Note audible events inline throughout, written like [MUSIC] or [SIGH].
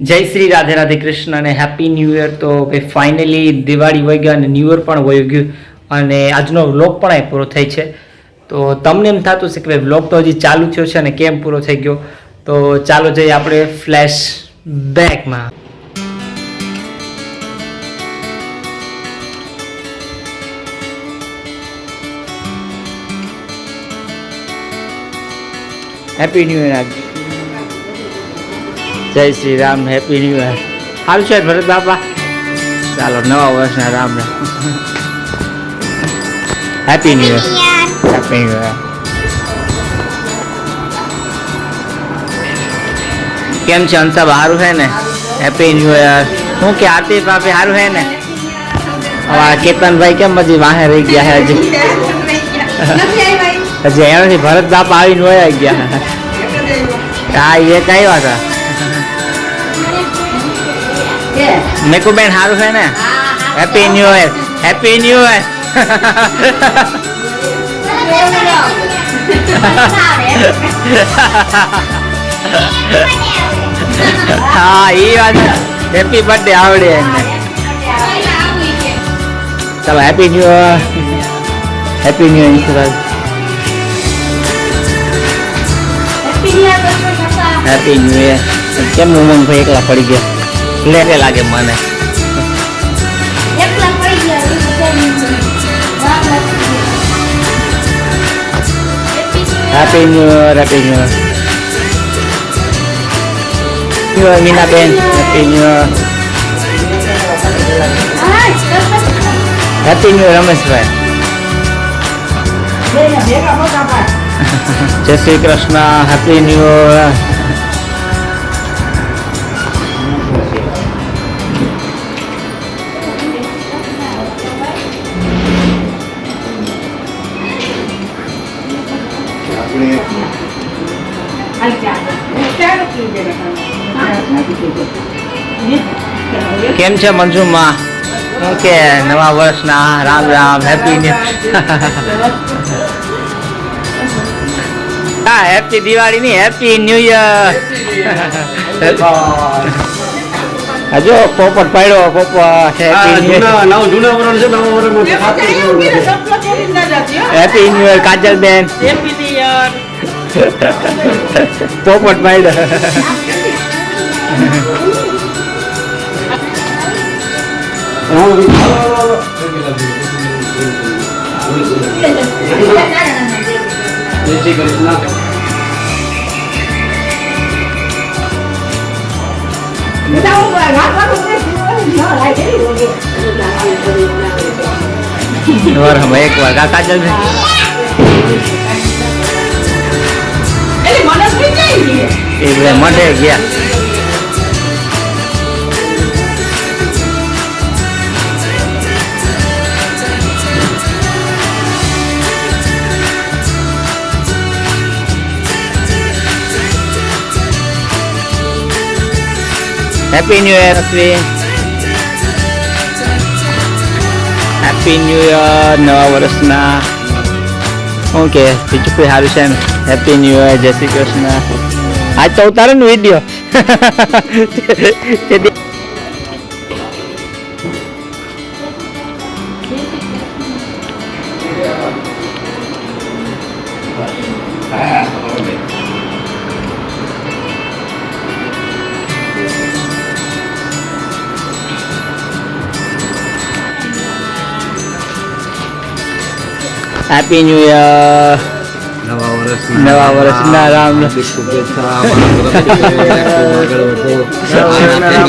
જય શ્રી રાધે રાધે કૃષ્ણ અને happy new year તો ભાઈ ફાઇનલી દિવાળી વહી ગયો અને ન્યૂ યર પણ વહી ગયું અને આજનો વ્લોગ પણ અહીં પૂરો થઈ છે. તો તમને એમ થતું છે કે ભાઈ વ્લોગ તો હજી ચાલુ થયો છે અને કેમ પૂરો થઈ ગયો? તો ચાલો જઈએ આપણે ફ્લેશ બેકમાં હેપી ન્યૂ યર જય Shri Ram happy new year સારું છે ભરત બાપા? ચાલો નવા વર્ષના Ram Ram. Happy new year happy new year કેમ છે અંતબ સારું છે ને? હેપી ન્યૂ યર શું કે આરતી બાપે સારું છે ને? હવે કેતનભાઈ કેમ હજી વાહે રહી ગયા છે હજી? હજી એનાથી ભરત બાપા આવીને વયા ગયા હા. એ કઈ વાત મેકુબેન સારું છે ને happy new year happy new year હા એ વાત હેપી બર્થડે આવડે એમને ચાલો happy new year happy new year happy new year કેમ ઉમંગ ભાઈ એકલા પડી ગયા લે લે લાગે મને happy new year happy new year new year Minaben happy new year happy new year Rameshbhai જય Shri Krishna happy new year કેમ છે મંજુમાં? શું કે નવા વર્ષના? રામ રામ હેપી ન્યુ હા હેપી દિવાળી ની હેપી ન્યુ યર હજો પોપટ પાડ્યો પોપટ happy new happy new year Kajal બેન પોપટ પાડ્યો. જય શ્રી કૃષ્ણ और हम एक बार का काजल में એટલે ગયા Happy New Year, Aswin. Happy New Year, Noah Warasna. Oke, okay, cukup harusnya Happy New Year, Jessica Warasna. Ayo, utarin video. [LAUGHS] Jadi, happy new year નવા વર્ષ નવા વર્ષના રામ. શુભેચ્છા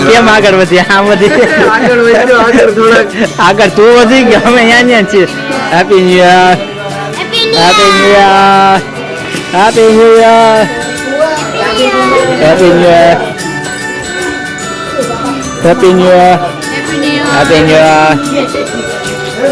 કેમ આગળ વધી? હા વધી. આગળ વધ્યો આગળ થોડાક. આગળ તું વધી ગયો. અમે અહીંયા ત્યાં છીએ. Happy new year happy new year happy new year happy new year happy new year happy new year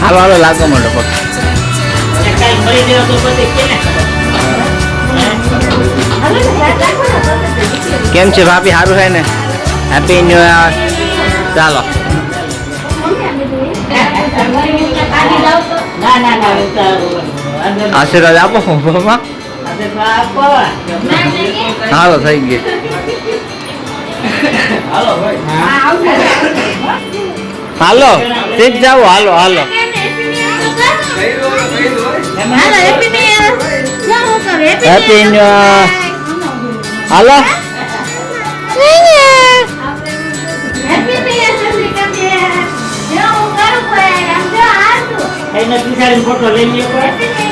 હાલો હાલો લાગો મળો કેમ છે ભાભી? સારું છે ને? હેપી ન્યુ યર ચાલો. આશીર્વાદ આપો પપ્પા હાલો થઈ ગયું હાલો જ જાઓ હાલો હાલો. હેપી ન્યુ હાલો. ફોટો લઈ લ્યો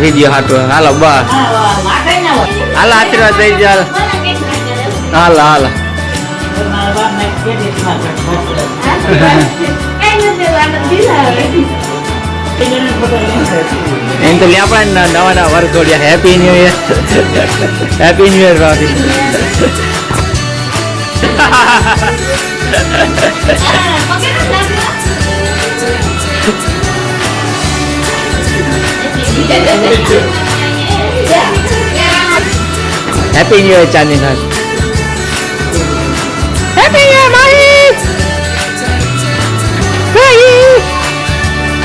વીડિયો હાટું. હાલો બસ. ના. હાલો આશીર્વાદ દઈ જાય હાલો હાલો. મારા બાપને કહી દઈશ, મારા ઘરે. એમ તો લ્યા પણ નવા નવા વર્ષ જોડ્યા happy new year happy new year ભાભી. હેપી ન્યુ યર ચાંદી નાથ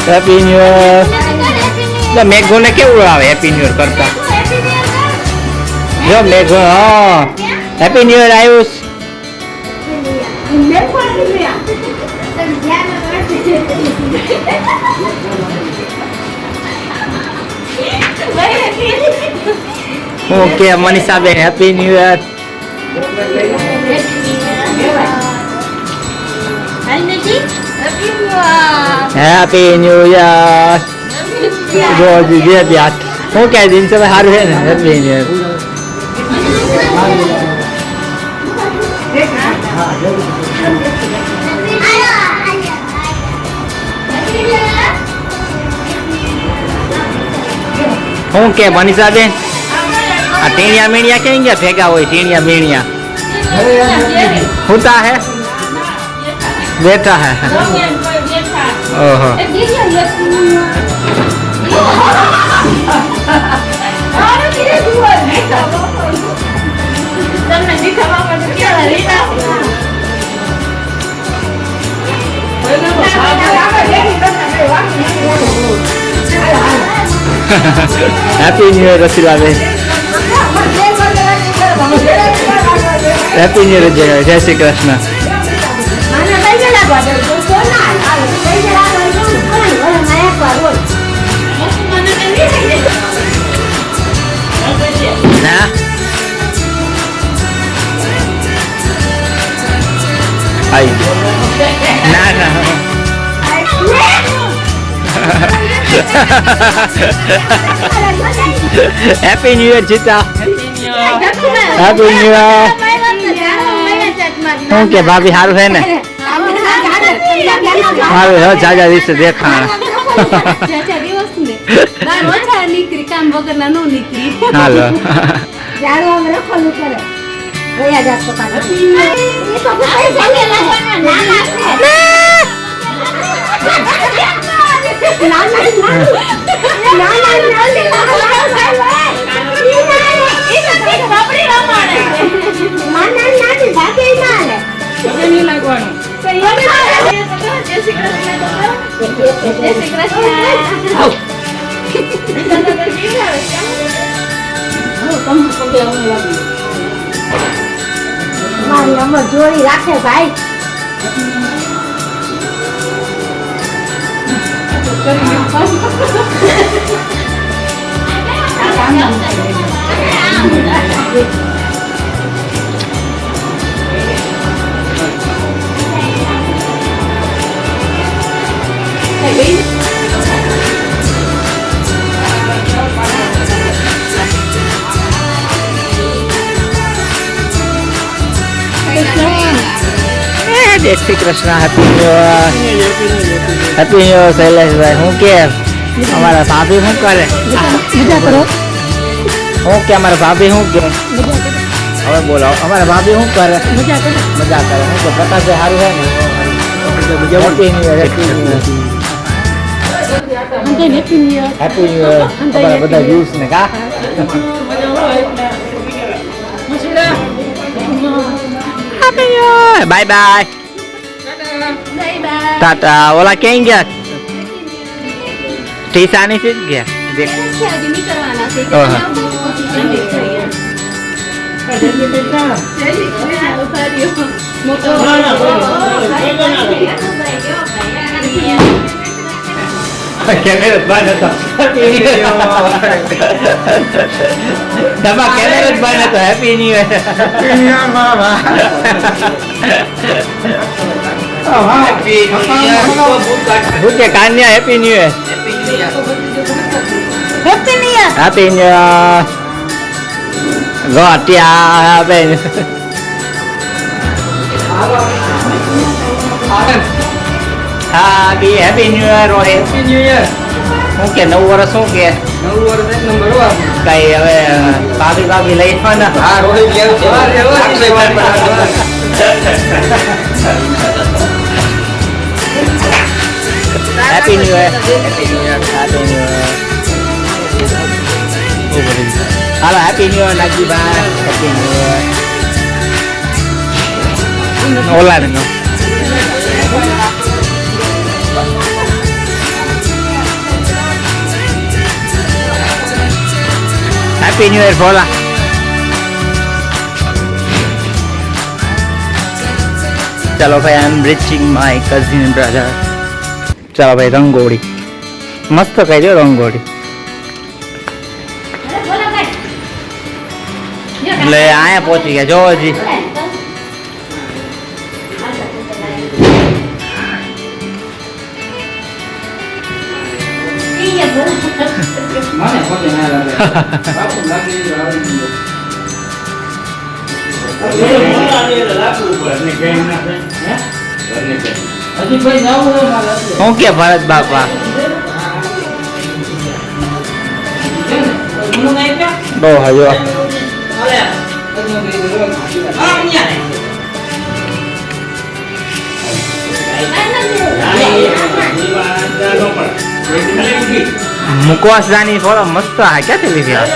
હેપી ન્યુ યર તો મેઘો ને કેવું આવે હેપી ન્યુ યર કરતા જો મેઘો હા happy new year Ayush okay Manisha બેન happy new year happy new year જો જે બે હું કહે દિન તમે સારું છે ને હેપી ન્યુ યર હું કે મનીષા બેન આ ટીણિયા મીણિયા ક્યાં ગયા ભેગા હોય ટીણિયા મીણિયા હુતા હે બેઠા હે ઓહો હેપી ન્યુ યર રસીલા બેન હેપી ન્યુ યર જય જય શ્રી કૃષ્ણ ના હેપી ન્યુ યર જીતા હેપી ન્યુ યર શું કે ભાભી સારું છે ને? સારું હવે જાજા દિવસે દેખાણ. નીકળી કામ વગર ના Không. Con con kia không làm gì. Mà nhóm mà chưa đi lát thì phải. Hãy subscribe cho kênh Ghiền Mì Gõ Để không જય Shri Krishna happy new year happy new year શૈલેષભાઈ હું કે અમારા ભાભી શું કરે મજા કરો હું કે અમારા ભાભી શું કે હવે બોલો અમારા ભાભી શું કરે મજા કરો મજા કરે હું કે પ્રકાશ સારું છે ને happy new year happy new year અંતે happy new year happy new year અમારા બધા વ્યૂઝ ને કા happy new year bye bye bye bye tata ઓલા ક્યાં ગયા ટીસાની થી જ ગયા દેખ છે હજી નીકળવાના છે ઓહો. કેમેરો બંધ હતો. તમારા કેમેરો જ બંધ હતો. હેપી ન્યુ હું કે કાન્યા happy new year happy new year happy new year Gotiya બેન. હા બી happy new year Rohit happy new year શું કે નવું વર્ષ શું કે નવું વર્ષ એક નંબર હો આપણું. કઈ હવે ભાભી ભાભી લઈ ને હા રોહિત કેમ છે અક્ષય ભાઈ happy new year happy new year happy new year હાલો હેપી ન્યુ યર નાગજીભાઈ હેપી ન્યુ યર ઓલા ને હેપી ન્યુ યર ભોલા ચાલો ભાઈ I am reaching my cousin brother ચાલો ભાઈ રંગોળી મસ્ત કહી દો રંગોળી એટલે અહીંયા પહોંચી ગયા જો હજી મને પોતે ના લાગે બાપુ લાગી આવડી. શું કે ભારત બાપા બહુ હજો મુકવાસ જાની ફળો મસ્ત આ ક્યાંથી લીધી આ?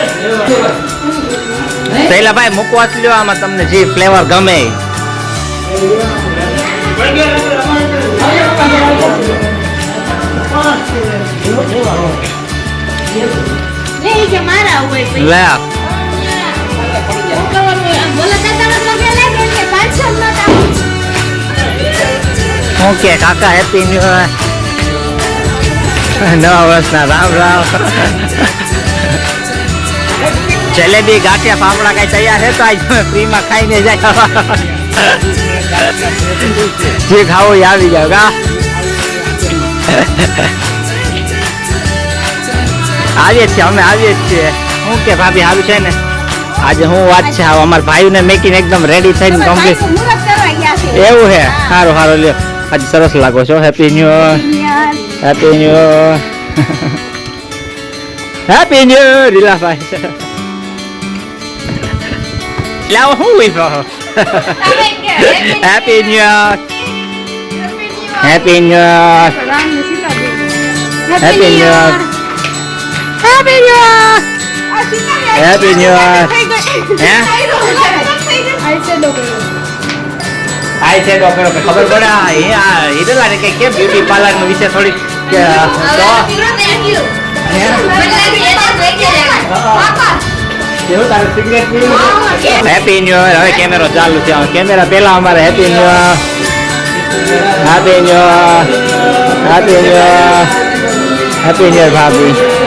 પહેલા ભાઈ મુકવાસ લ્યો આમાં તમને જે ફ્લેવર ગમે. ઓકે કાકા હેપી ન્યુ નવા વર્ષના રામ રામ. જલેબી ગાંઠિયા ફાફડા કઈ તૈયાર છે તો આજ ફ્રીમાં ખાઈને જાય. જે ખાવું એ આવી જાવ કા આવીએ છીએ અમે આવીએ છીએ. શું કે ભાભી સારું છે ને? આજે હું વાત છે અમારા ભાઈઓને મેકિંગ એકદમ રેડી થઈને કમ્પ્લીટ એવું છે. સારું સારું લ્યો. આજે સરસ લાગો છો. હેપી ન્યુ યર યાર, New Year. Happy New Year. Year રીલાભાઈ લાવો હું હોય Happy New Year. Happy New Year. Happy New Year. Happy New Year. Happy New Year. ગયું. આ છે ડોક્ટર. આઈ છે ડોક્ટર ખબર પડે એ આ હિરલા કે કેમ બ્યુટી પાર્લર વિશે થોડી કે હેપી ન્યુ યર હવે કેમેરો ચાલુ છે કેમેરા પહેલા અમારે happy new year happy new year happy new year happy new year ભાભી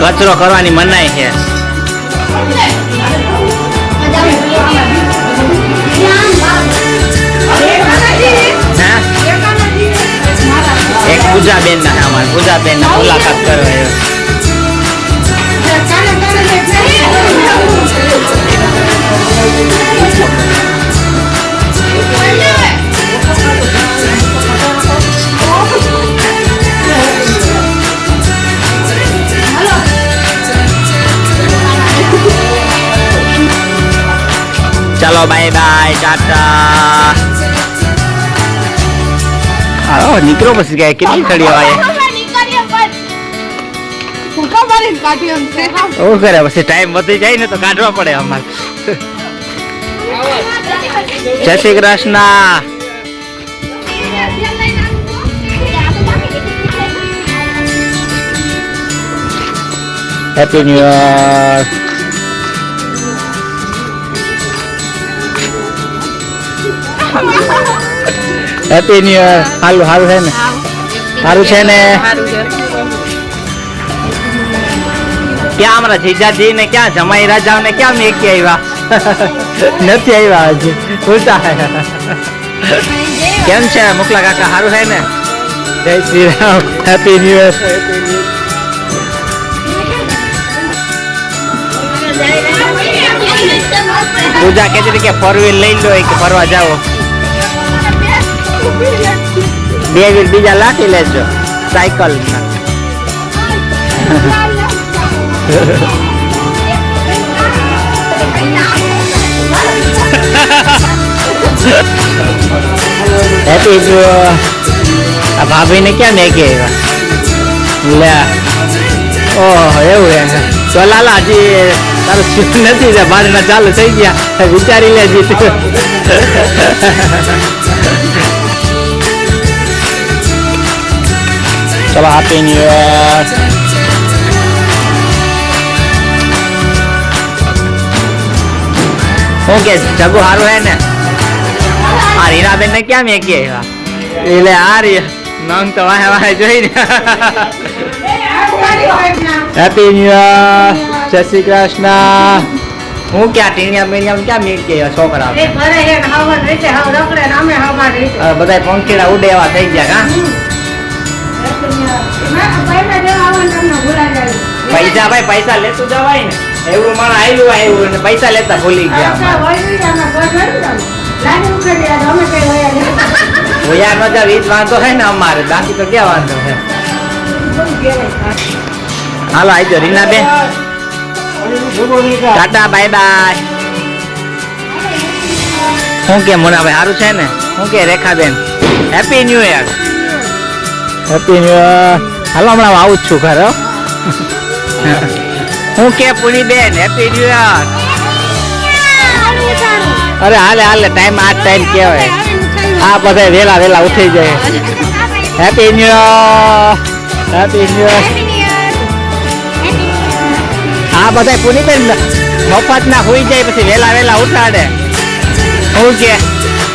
કચરો કરવાની મનાઈ છે. એક પૂજાબેન ના અમારે. પૂજાબેન ના મુલાકાત કરો આવ્યો. ચાલો બાય બાય ટાટા હા નીકળો પછી ગયા કેટલી ઘડી આવે ઓ કરે પછી ટાઈમ વધી જાય ને તો કાઢવા પડે અમારે જય Shri Krishna happy new year happy new year હાલું સારું છે ને? સારું છે ને? ક્યાં અમારા જીજાજી ને ક્યાં જમાઈ રાજાઓ ને ક્યાં મેકી આવ્યા? નથી આવ્યા હજી. ઉલટા. કેમ છે, મુકલા કાકા? સારું છે ને? જય Shri Ram. Happy new year Pooja કહેતી હતી કે ફોર વ્હીલ લઈ લો, કે ફરવા જાઓ. બે વીર બીજા લાખી લેજો સાયકલ હેપી જો આ ક્યાં ને કે લે. ઓહો, એવું એમ. તો લાલા હજી તારું શિફ્ટ નથી છે બારના ચાલુ થઈ ગયા. વિચારી લેજી. તું. ચલો હેપી ન્યુ યર હું કે જગુ સારું હે ને? આ રીરાબેન ને ક્યાં મેં કે એટલે આ રી નંગ તો વાહે વાહે જોઈને હેપી ન્યુ યર જય શ્રી કૃષ્ણ. હું ક્યાં ટીણિયા મેરિયા ક્યાં મેં કે છોકરા? હવે બધા પંખીડા ઉડે એવા થઈ ગયા કા પૈસા ભાઈ પૈસા લેતું જવાય ને. એવું માણસ આવ્યું ને પૈસા લેતા ભૂલી ગયા ભૂયા મજા વીજ વાંધો છે ને અમારે. બાકી તો ક્યાં વાંધો છે હાલો આવજો રીના બેન ટાટા બાય બાય. શું કે મુનાભાઈ સારું છે ને? શું કે Rekhaben? Happy new year happy new year હાલો, હમણાં આવું જ છું ખરો હો. કે પુનીબેન હેપી ન્યુ યર અરે હાલે હાલે ટાઈમ આ ટાઈમ કહેવાય. આ બધા વેલા વેલા ઉઠી જાય. Happy new year happy new year આ બધા પુનીબેન મફત ના હોઈ જાય પછી વેલા વેલા ઉઠાડે. હું કે,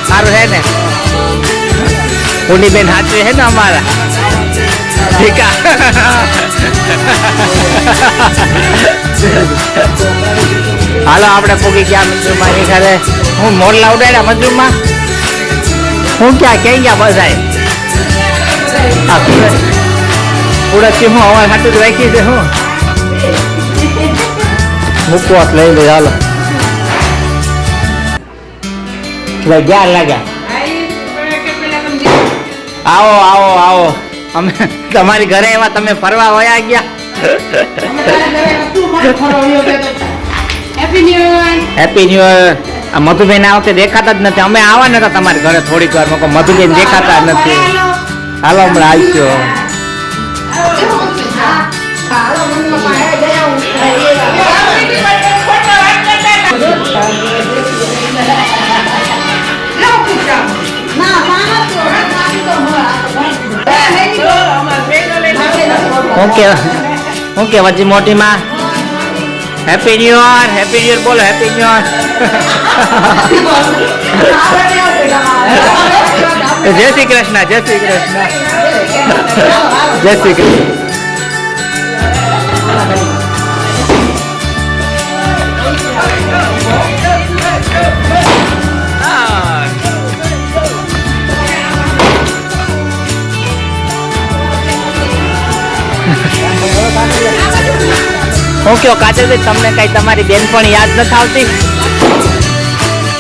સારું હે ને? પુનીબેન સાચવી હે ને અમારા? ઠીકા હાલો આપણે પૂગી ગયા મંજુમાં એ ઘરે. હું મોરલા ઉડાડ્યા મંજુમાં હું ક્યાં ક્યાં ગયા સુરત સુરતથી હું અમારે હાટું જ રાખી દે હું. મૂકવા લઈ લે હાલો. ગયા લાગ્યા? આવો આવો આવો. અમે તમારી ઘરે એવા તમે ફરવા વયા ગયા. હેપી ન્યુ યર મધુબેન આ વખતે દેખાતા જ નથી. અમે આવવાના હતા તમારી ઘરે થોડીક વાર મધુબેન દેખાતા જ નથી. હાલો હમણાં આવીશું. ઓકે. ઓકે વચ્ચે મોટી માં happy new year happy new year બોલો હેપી ન્યુ યર જય શ્રી કૃષ્ણ જય શ્રી કૃષ્ણ. [LAUGHS] જય શ્રી કૃષ્ણ. હું કયો કાજલભાઈ તમને કઈ તમારી બેનપણ યાદ નથી આવતી?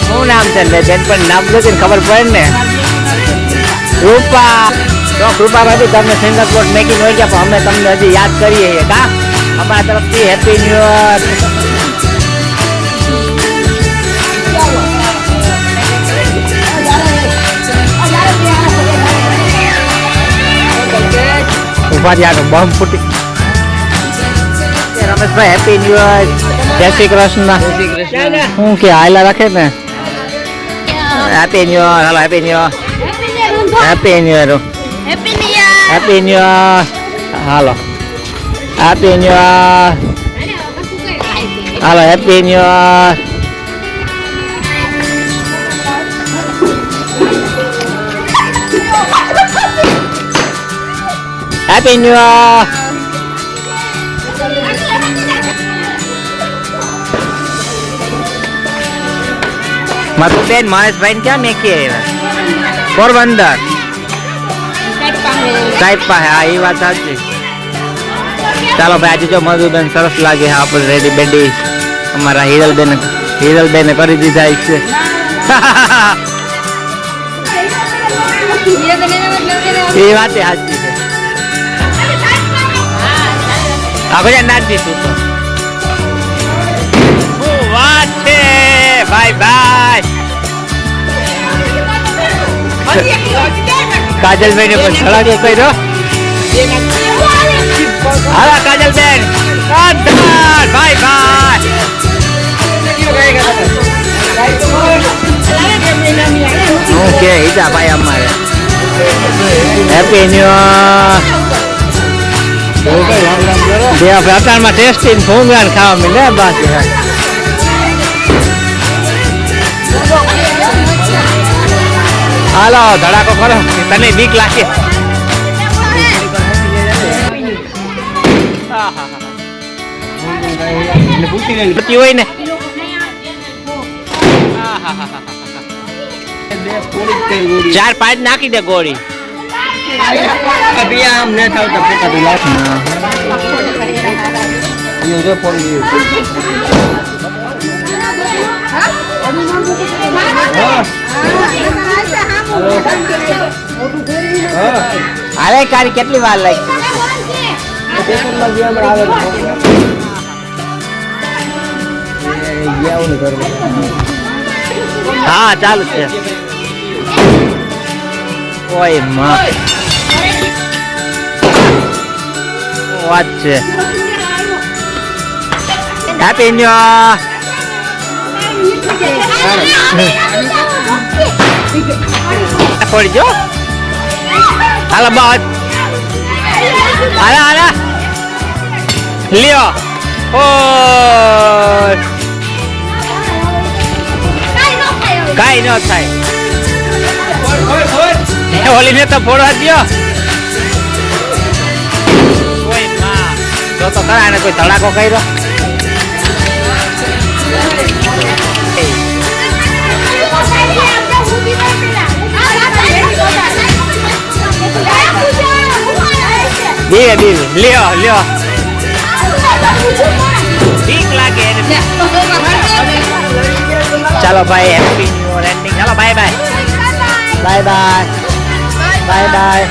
શું નામ છે ને બેનપણ નામ નથી ખબર પડે ને? રૂપા. તો કૃપા ભાભી તમને સિંગલ પ્લોટ મેકિંગ હોય ગયા, પણ અમે તમને હજી યાદ કરીએ છીએ, કા? અમારા તરફથી હેપી ન્યુ યર ઊભા રહ્યા બમ ફૂટી. રમેશભાઈ હેપી ન્યુ યર જય શ્રી કૃષ્ણ શું કે હાયલા રાખે ને હેપી ન્યુ યર હાલો happy new year happy new year happy new year happy new year હાલો હેપી ન્યુ યર હાલો happy new year happy new year મારું બેન મહેશભાઈ ક્યાં મેકી આવ્યા? પોરબંદર. સાહેબ પાસે, હા, એ વાત સાચી. ચાલો ભાઈ, આજે જો મધુબેન સરસ લાગે, હા, આપણે રેડી બેડી અમારા હિરલબેન હિરલબેન કરી દીધા છે. એ વાત સાચી છે. આપણે બધા નાચી તું. કાજલભાઈ ને પણ સળાગે કર્યો? હા કાજલબેન કાંતાર બાય બાય. હું કે હિતા ભાઈ અમારે હેપી ન્યુ બે આપણે અટાણમાં ટેસ્ટી ભૂંગળા ખાવા મળે બાકી હાલો ધડાકો કરો તને બીક લાગે. પતિ હોય ને. ચાર પાંચ નાખી દે ગોળી. આમ ન થાવ તો પોતાનું લાખ અહીંયા જો પડી ગયું અરે કારી કેટલી વાર લાગી? હા ચાલુ છે. ઓયમાં. વાત છે? હેપી ન્યુ પડી જો હાલો બસ હાલા હાલા લ્યો ઓ કાઈ ન થાય. ઓલીને તો ફોડવા દ્યો. કોઈ માં. જો તો ખરા એને કોઈ ધડાકો કર્યો? ધીરે ધીરે લ્યો લ્યો. ઠીક લાગે ચાલો ભાઈ હેપી ન્યુ યર એન્ડિંગ ચાલો bye bye bye bye bye bye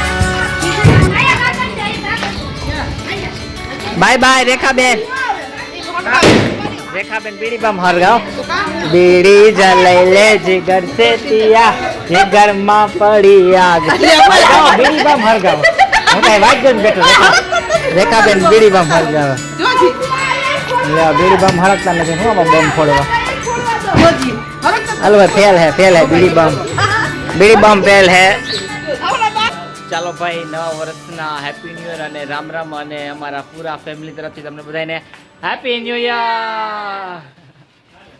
bye bye Rekhaben. Rekhaben બીડી બમ હરગાવ બીડી જલઈ લે જીગર સે તિયા જીગરમાં પડી આગ બીડી બમ હરગાવ હું કઈ વાગ્યો ને બેઠો રેખા રેખાબેન બીડી બમ લે બીડી બમ હરકતા નથી હું આમાં બમ ફોડવા? હલવા ફેલ હે ફેલ હે બીડી બમ. બીડી બમ ફેલ હે. ચાલો ભાઈ નવા વર્ષના હેપી ન્યુ યર અને રામ રામ અને અમારા પૂરા ફેમિલી તરફથી તમને બધાને હેપી ન્યુ યર